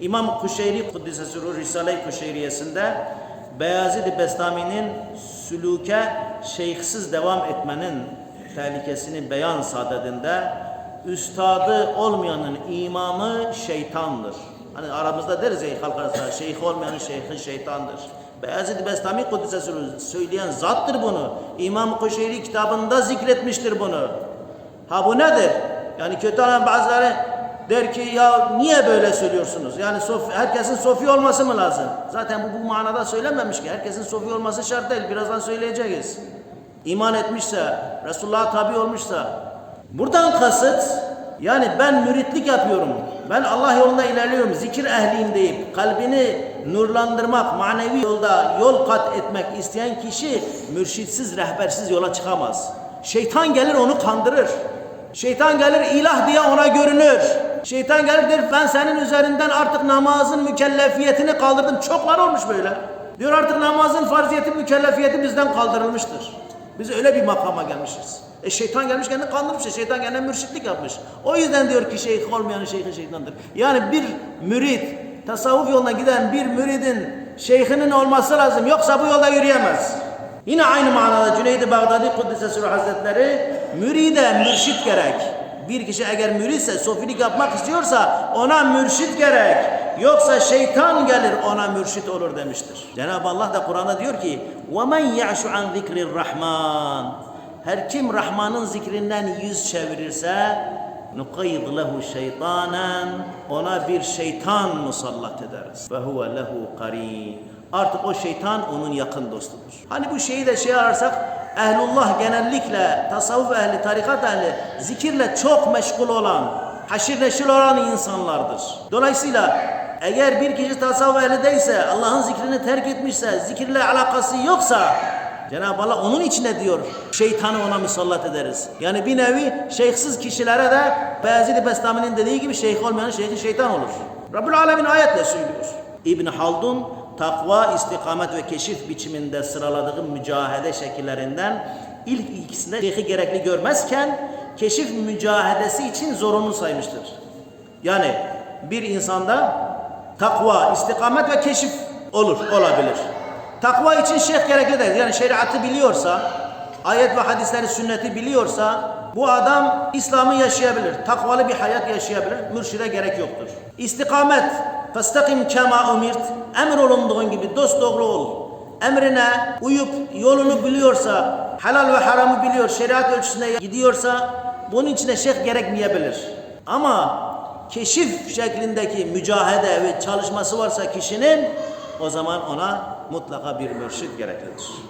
İmam Kuşeyri Kuddise Sürur Risale-i Kuşeyriyesinde Beyazid-i Bestami'nin sülüke şeyhsiz devam etmenin tehlikesini beyan sadedinde üstadı olmayanın imamı şeytandır. Hani aramızda deriz ya halk arasında şeyh olmayanın şeyhi şeytandır. Beyazid-i Bestami Sürur söyleyen zattır bunu. İmam Kuşeyri kitabında zikretmiştir bunu. Ha bu nedir? Yani kötü olan bazıları der ki ya niye böyle söylüyorsunuz? Yani sof, herkesin sofi olması mı lazım? Zaten bu, bu manada söylenmemiş ki. Herkesin sofi olması şart değil. Birazdan söyleyeceğiz. İman etmişse, Resulullah'a tabi olmuşsa. Buradan kasıt yani ben müritlik yapıyorum. Ben Allah yolunda ilerliyorum. Zikir ehliyim deyip kalbini nurlandırmak, manevi yolda yol kat etmek isteyen kişi mürşitsiz, rehbersiz yola çıkamaz. Şeytan gelir onu kandırır. Şeytan gelir ilah diye ona görünür. Şeytan gelir der ben senin üzerinden artık namazın mükellefiyetini kaldırdım. Çoklar olmuş böyle. Diyor artık namazın farziyeti mükellefiyeti bizden kaldırılmıştır. Biz öyle bir makama gelmişiz. E şeytan gelmiş kendini kandırmış. Şeytan kendine mürşitlik yapmış. O yüzden diyor ki şeyh olmayan şeyhi şeytandır. Yani bir mürit, tasavvuf yoluna giden bir müridin şeyhinin olması lazım. Yoksa bu yolda yürüyemez. Yine aynı manada Cüneyd-i Bağdadi Kuddise Sürü Hazretleri müride mürşit gerek. Bir kişi eğer müritse, sofilik yapmak istiyorsa ona mürşit gerek. Yoksa şeytan gelir ona mürşit olur demiştir. Cenab-ı Allah da Kur'an'da diyor ki وَمَنْ يَعْشُ عَنْ ذِكْرِ الرَّحْمَانِ Her kim Rahman'ın zikrinden yüz çevirirse نُقَيْضْ لَهُ شَيْطَانًا Ona bir şeytan musallat ederiz. وَهُوَ لَهُ قَرِينَ Artık o şeytan onun yakın dostudur. Hani bu şeyi de şey ararsak ehlullah genellikle tasavvuf ehli, tarikat ehli zikirle çok meşgul olan, haşir neşir olan insanlardır. Dolayısıyla eğer bir kişi tasavvuf ehli değilse, Allah'ın zikrini terk etmişse, zikirle alakası yoksa Cenab-ı Allah onun içine diyor şeytanı ona musallat ederiz. Yani bir nevi şeyhsiz kişilere de Beyazid-i Bestami'nin dediği gibi şeyh olmayan şeyhi şeytan olur. Rabbül Alemin ayetle söylüyor. İbn Haldun takva, istikamet ve keşif biçiminde sıraladığı mücahede şekillerinden ilk ikisinde şeyhi gerekli görmezken keşif mücahedesi için zorunlu saymıştır. Yani bir insanda takva, istikamet ve keşif olur, olabilir. Takva için şeyh gerekli değil. Yani şeriatı biliyorsa, ayet ve hadisleri, sünneti biliyorsa bu adam İslam'ı yaşayabilir. Takvalı bir hayat yaşayabilir. Mürşide gerek yoktur. İstikamet Festakim kema umirt. Emir olunduğun gibi dost doğru ol. Emrine uyup yolunu biliyorsa, helal ve haramı biliyor, şeriat ölçüsünde gidiyorsa bunun içine şeyh gerekmeyebilir. Ama keşif şeklindeki mücahede ve çalışması varsa kişinin o zaman ona mutlaka bir mürşit gereklidir.